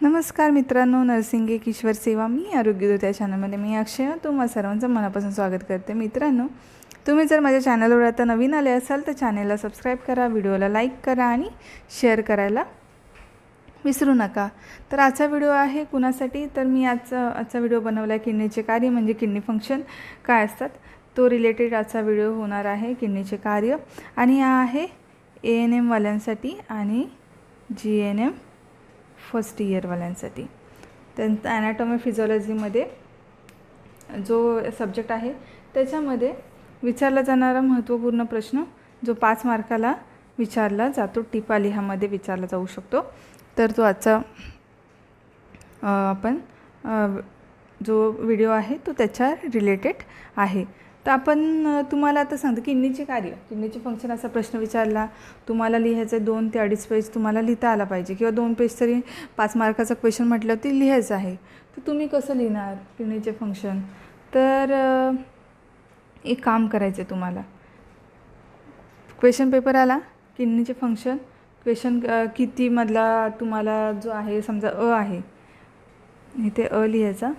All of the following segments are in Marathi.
नमस्कार मित्रांनो नर्सिंग एक ईश्वर सेवा मी आरोग्यदूत या चॅनलमध्ये मी अक्षय. तुम्हा सर्वांचं मनापासून स्वागत करते. मित्रांनो तुम्ही जर माझ्या चॅनलवर आता नवीन आले असाल तर चॅनलला सबस्क्राईब करा व्हिडिओला लाईक करा आणि शेअर करायला विसरू नका. तर आजचा व्हिडिओ आहे कुणासाठी? तर मी आजचा आजचा व्हिडिओ बनवला आहे किडनीचे कार्य म्हणजे किडनी फंक्शन काय असतात तो रिलेटेड आजचा व्हिडिओ होणार आहे किडनीचे कार्य. आणि हा आहे ए एन एमवाल्यांसाठी आणि जी एन एम फर्स्ट इयरवाल्यांसाठी त्यांचा ॲनाटॉमी फिजिओलॉजीमध्ये जो सब्जेक्ट आहे त्याच्यामध्ये विचारला जाणारा महत्त्वपूर्ण प्रश्न जो पाच मार्काला विचारला जातो टिपा लिहामध्ये विचारला जाऊ शकतो. तर तो आजचा आपण जो व्हिडिओ आहे तो त्याच्या रिलेटेड आहे. तर आपण तुम्हाला आता सांगतो किडनीचे कार्य. किडनीचे फंक्शन असा प्रश्न विचारला. तुम्हाला लिहायचं आहे दोन ते अडीच पेज तुम्हाला लिहिता आला पाहिजे. किंवा दोन पेज तरी पाच मार्काचा क्वेश्चन म्हटलं ते लिहायचं आहे. तर तुम्ही कसं लिहिणार किडनीचे फंक्शन तर एक काम करायचं आहे तुम्हाला. क्वेश्चन पेपर आला. किडनीचे फंक्शन क्वेश्चन कितीमधला तुम्हाला जो आहे समजा अ आहे. इथे अ लिहायचा.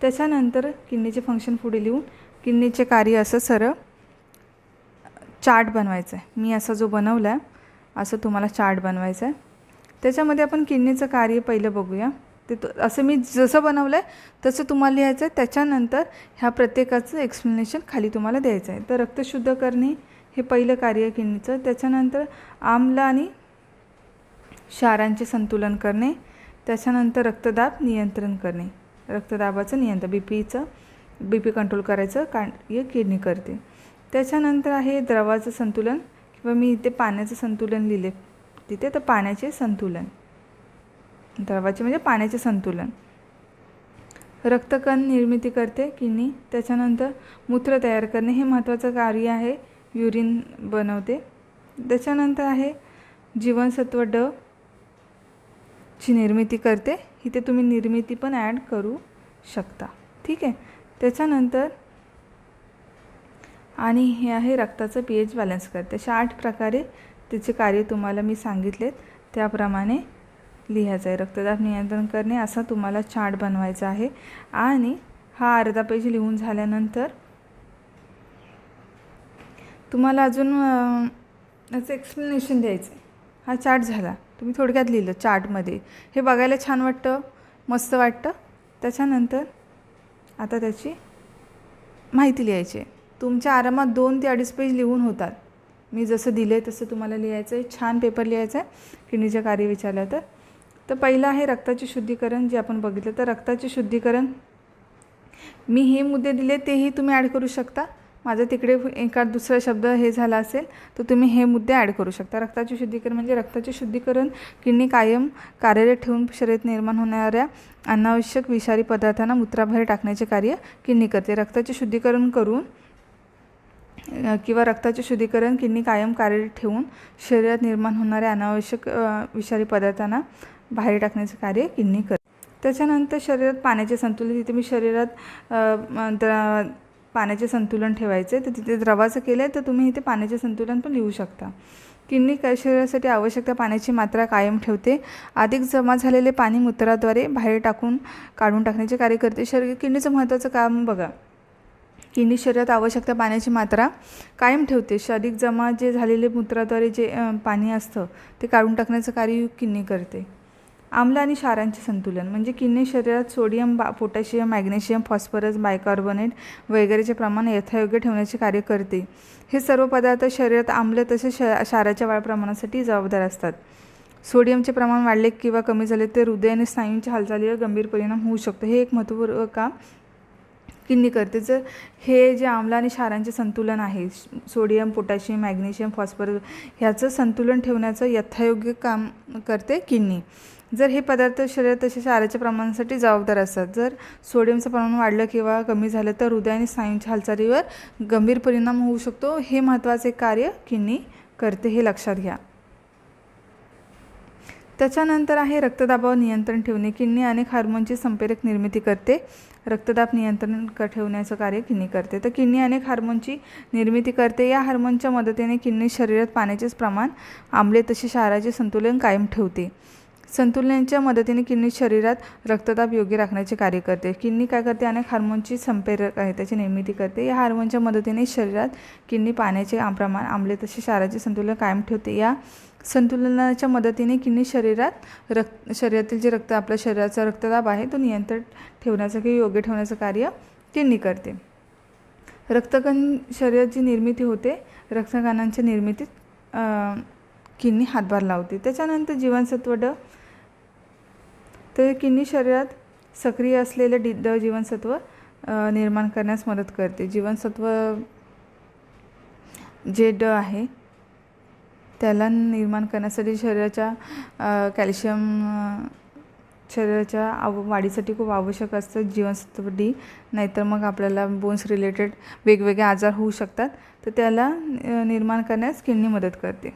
त्याच्यानंतर किडनीचे फंक्शन पुढे लिहून किडनीचे कार्य असं सरळ चार्ट बनवायचं आहे मी असा जो बनवला आहे असं तुम्हाला चार्ट बनवायचा आहे त्याच्यामध्ये आपण किडनीचं कार्य पहिलं बघूया. ते असं मी जसं बनवलं आहे तसं तुम्हाला लिहायचं आहे त्याच्यानंतर ह्या प्रत्येकाचं एक्सप्लेनेशन खाली तुम्हाला द्यायचं आहे तर रक्त शुद्ध करणे हे पहिलं कार्य आहे किडनीचं. त्याच्यानंतर आम्ल आणि क्षारांचे संतुलन करणे. त्याच्यानंतर रक्तदाब नियंत्रण करणे. रक्तदाबाचं नियंत्रण बी पीचं बी पी कंट्रोल करायचं कार्य किडनी करते. त्याच्यानंतर आहे द्रवाचं संतुलन किंवा मी इथे पाण्याचं संतुलन लिहिले. तिथे तर पाण्याचे संतुलन. द्रवाचे म्हणजे पाण्याचे संतुलन. रक्तकण निर्मिती करते किडनी. त्याच्यानंतर मूत्र तयार करणे हे महत्त्वाचं कार्य आहे. युरिन बनवते. त्याच्यानंतर आहे जीवनसत्व ड ची निर्मिती करते. इथे तुम्ही निर्मिती पण ॲड करू शकता. ठीक आहे? त्याच्यानंतर आणि हे आहे रक्ताचं पी एच बॅलन्स करते अशा आठ प्रकारे त्याचे कार्य तुम्हाला मी सांगितलेत. त्याप्रमाणे लिहायचं आहे. रक्तदाब नियंत्रण करणे असा तुम्हाला चार्ट बनवायचा आहे. आणि हा अर्धा पेज लिहून झाल्यानंतर तुम्हाला अजून याचं एक्सप्लेनेशन द्यायचं आहे हा चार्ट झाला. तुम्ही थोडक्यात लिहिलं चार्टमध्ये हे बघायला छान वाटतं? मस्त वाटतं? त्याच्यानंतर आता त्याची माहिती लिहायची आहे. तुमच्या आरामात दोन ते अडीच पेज लिहून होतात. मी जसं दिलं आहे तसं तुम्हाला लिहायचं आहे. छान पेपर लिहायचा आहे. किडनीच्या कार्य विचारलं तर. तर पहिलं आहे रक्ताचे शुद्धीकरण जे आपण बघितलं. तर रक्ताचे शुद्धीकरण मी हे मुद्दे दिले तेही तुम्ही ॲड करू शकता. माझं तिकडे एका दुसरा शब्द हे झाला असेल तर तुम्ही हे मुद्दे ॲड करू शकता. रक्ताचे शुद्धीकरण म्हणजे रक्ताचे शुद्धीकरण किडनी कायम कार्यरत ठेवून शरीरात निर्माण होणाऱ्या अनावश्यक विषारी पदार्थांना मूत्राबाहेर टाकण्याचे कार्य किडनी करते. रक्ताचे शुद्धीकरण करून किंवा रक्ताचे शुद्धीकरण किडनी कायम कार्यरत ठेवून शरीरात निर्माण होणाऱ्या अनावश्यक विषारी पदार्थांना बाहेर टाकण्याचे कार्य किडनी करते. त्याच्यानंतर शरीरात पाण्याचे संतुलन तिथे मी शरीरात पाण्याचे संतुलन ठेवायचे. तर तिथे द्रवाचं केलं आहे तर तुम्ही इथे पाण्याचे संतुलन पण लिहू शकता. किडनी शरीरासाठी आवश्यक त्या पाण्याची मात्रा कायम ठेवते. अधिक जमा झालेले पाणी मूत्राद्वारे बाहेर टाकून काढून टाकण्याचे कार्य करते. शरीर किडनीचं महत्त्वाचं काम बघा. किडनी शरीरात आवश्यक त्या पाण्याची मात्रा कायम ठेवते. श- अधिक जमा जे झालेले मूत्राद्वारे जे पाणी असतं ते काढून टाकण्याचं कार्य किडनी करते. आम्ल आणि क्षारांचे संतुलन. म्हणजे किडनी शरीरात सोडियम बा पोटॅशियम मॅग्नेशियम फॉस्फरस बायकार्बोनेट वगैरेचे प्रमाण यथायोग्य ठेवण्याचे कार्य करते. हे सर्व पदार्थ शरीरात आम्ल तसेच श क्षाराच्या वाढ प्रमाणासाठी जबाबदार असतात. सोडियमचे प्रमाण वाढले किंवा कमी झाले तर हृदय आणि स्नायूंच्या हालचालीवर गंभीर परिणाम होऊ शकतो. हे एक महत्त्वपूर्ण काम किडनी करते. जर हे जे आम्ल आणि क्षारांचे संतुलन आहे सोडियम पोटॅशियम मॅग्नेशियम फॉस्फरस ह्याचं संतुलन ठेवण्याचं यथायोग्य काम करते किडनी. जर हे पदार्थ शरीरात तसे क्षाराच्या प्रमाणासाठी जबाबदार असतात जर सोडियमचं प्रमाण वाढलं किंवा कमी झालं तर हृदय आणि स्नायूंच्या हालचालीवर गंभीर परिणाम होऊ शकतो. हे महत्त्वाचे कार्य किडनी करते हे लक्षात घ्या. त्याच्यानंतर आहे रक्तदाबावर नियंत्रण ठेवणे. किडनी अनेक हार्मोनची संप्रेरक निर्मिती करते. रक्तदाब नियंत्रण क ठेवण्याचं कार्य किडनी करते. तर किडनी अनेक हार्मोनची निर्मिती करते. या हार्मोनच्या मदतीने किडनी शरीरात पाण्याचेच प्रमाण आंबले तसे क्षाराचे संतुलन कायम ठेवते. संतुलनाच्या मदतीने किडनी शरीरात रक्तदाब योग्य राखण्याचे कार्य करते. किडनी काय करते? अनेक हार्मोनची संप्रेरक आहे त्याची निर्मिती करते. या हार्मोनच्या मदतीने शरीरात किडनी पाण्याचे प्रमाण आम्ले तसे क्षाराचे संतुलन कायम ठेवते. या संतुलनाच्या मदतीने किडनी शरीरात रक्त शरीरातील जे रक्त आपल्या शरीराचा रक्तदाब आहे तो नियंत्रण ठेवण्याचं किंवा योग्य ठेवण्याचं कार्य किडनी करते. रक्तकण शरीराची निर्मिती होते रक्तकणांच्या निर्मितीत किडनी हातभार लावते. त्याच्यानंतर जीवनसत्व ड तर किडनी शरीरात सक्रिय असलेले डी ड जीवनसत्व निर्माण करण्यास मदत करते. जीवनसत्व जे ड आहे त्याला निर्माण करण्यासाठी शरीराच्या कॅल्शियम शरीराच्या आव वाढीसाठी खूप आवश्यक असतं जीवनसत्व डी. नाहीतर मग आपल्याला बोन्स रिलेटेड वेगवेगळे आजार होऊ शकतात. तर त्याला निर्माण करण्यास किडनी मदत करते.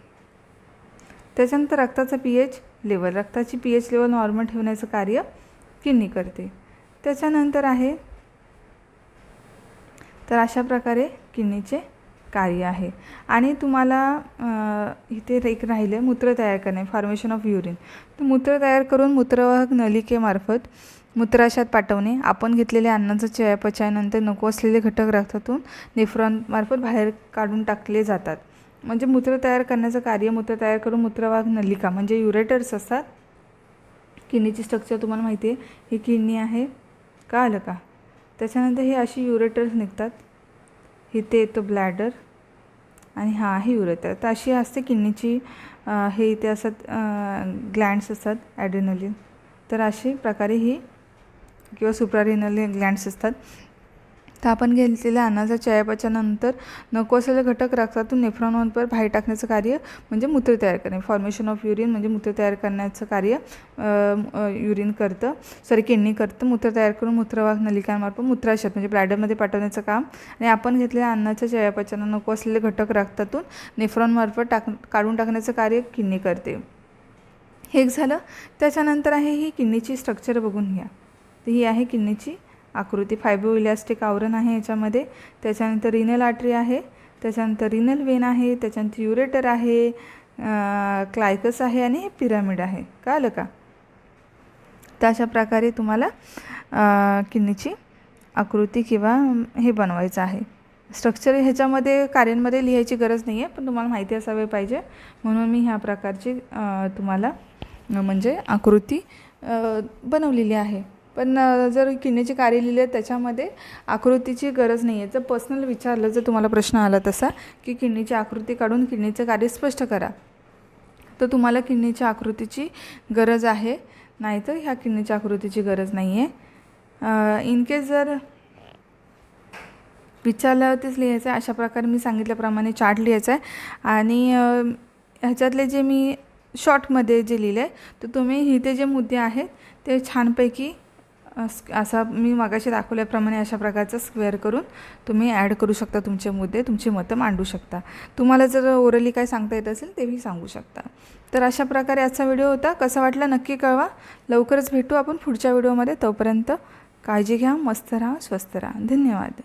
त्याच्यानंतर रक्ताचं पी एच लेवल रक्ताची पी एच लेवल नॉर्मल ठेवण्याचं कार्य किडनी करते. त्याच्यानंतर आहे तर अशा प्रकारे किडनीचे कार्य आहे. आणि तुम्हाला इथे एक राहिले मूत्र तयार करणे फॉर्मेशन ऑफ युरिन तर मूत्र तयार करून मूत्रवाहक नलिकेमार्फत मूत्राशात पाठवणे. आपण घेतलेल्या अन्नाचं चयापचयानंतर नको असलेले घटक रक्तातून नेफ्रॉनमार्फत बाहेर काढून टाकले जातात. म्हणजे मूत्र तयार करण्याचं कार्य मूत्र तयार करून मूत्रवाघ नलिका म्हणजे युरेटर्स असतात. किडनीची स्ट्रक्चर तुम्हाला माहिती आहे. ही किडनी आहे. का आलं का? त्याच्यानंतर हे अशी युरेटर्स निघतात. इथे येतो ब्लॅडर आणि हा आहे युरेटर. तर अशी असते किडनीची हे इथे असतात ग्लँड्स असतात ॲड्रेनलिन. तर अशी प्रकारे ही किंवा सुप्रारिनल ग्लँड्स असतात. तर आपण घेतलेल्या अन्नाच्या चयापचानंतर नको असलेले घटक रक्तातून नेफ्रॉनवर बाहेर टाकण्याचं कार्य म्हणजे मूत्र तयार करणे. फॉर्मेशन ऑफ युरिन म्हणजे मूत्र तयार करण्याचं कार्य युरिन करतं. सॉरी किडनी करतं. मूत्र तयार करून मूत्रवाहक नलिकांमार्फत मूत्राशयात म्हणजे ब्लॅडरमध्ये पाठवण्याचं काम. आणि आपण घेतलेल्या अन्नाच्या चयापचयानं नको असलेले घटक रक्तातून नेफ्रॉनमार्फत टाक काढून टाकण्याचं कार्य किडनी करते. हे एक झालं. त्याच्यानंतर आहे ही किडनीची स्ट्रक्चर बघून घ्या. तर ही आहे किडनीची आकृती फायबो इलॅस्टिक आवरण आहे याच्यामध्ये. त्याच्यानंतर रिनल आट्री आहे. त्याच्यानंतर रिनल वेन आहे. त्याच्यानंतर युरेटर आहे. क्लायकस आहे आणि पिरामिड आहे. कळलं का? तर अशा प्रकारे तुम्हाला किडनीची आकृती किंवा हे बनवायचं आहे. स्ट्रक्चर ह्याच्यामध्ये कार्यांमध्ये लिहायची गरज नाही आहे पण तुम्हाला माहिती असावे पाहिजे. म्हणून मी ह्या प्रकारची तुम्हाला म्हणजे आकृती बनवलेली आहे. पण जर किडनीचे कार्य लिहिले त्याच्यामध्ये आकृतीची गरज नाही आहे जर पर्सनल विचारलं जर तुम्हाला प्रश्न आला तसा की किडनीची आकृती काढून किडनीचं कार्य स्पष्ट करा. तर तुम्हाला किडनीच्या आकृतीची गरज आहे. नाही तर ह्या किडनीच्या आकृतीची गरज नाही आहे इन केस जर विचारल्यावरतीच लिहायचं आहे अशा प्रकारे मी सांगितल्याप्रमाणे चार्ट लिहायचा आहे. आणि ह्याच्यातले जे मी शॉर्टमध्ये जे लिहिलं आहे तर तुम्ही इथे जे मुद्दे आहेत ते छानपैकी असा मी मागाशी दाखवल्याप्रमाणे अशा प्रकारचा स्क्वेअर करून तुम्ही ॲड करू शकता तुमचे मुद्दे तुमची मतं मांडू शकता. तुम्हाला जर ओरली काय सांगता येत असेल तेही सांगू शकता. तर अशा प्रकारे आजचा व्हिडिओ होता. कसा वाटला नक्की कळवा. लवकरच भेटू आपण पुढच्या व्हिडिओमध्ये. तोपर्यंत काळजी घ्या मस्त राहा स्वस्त राहा. धन्यवाद.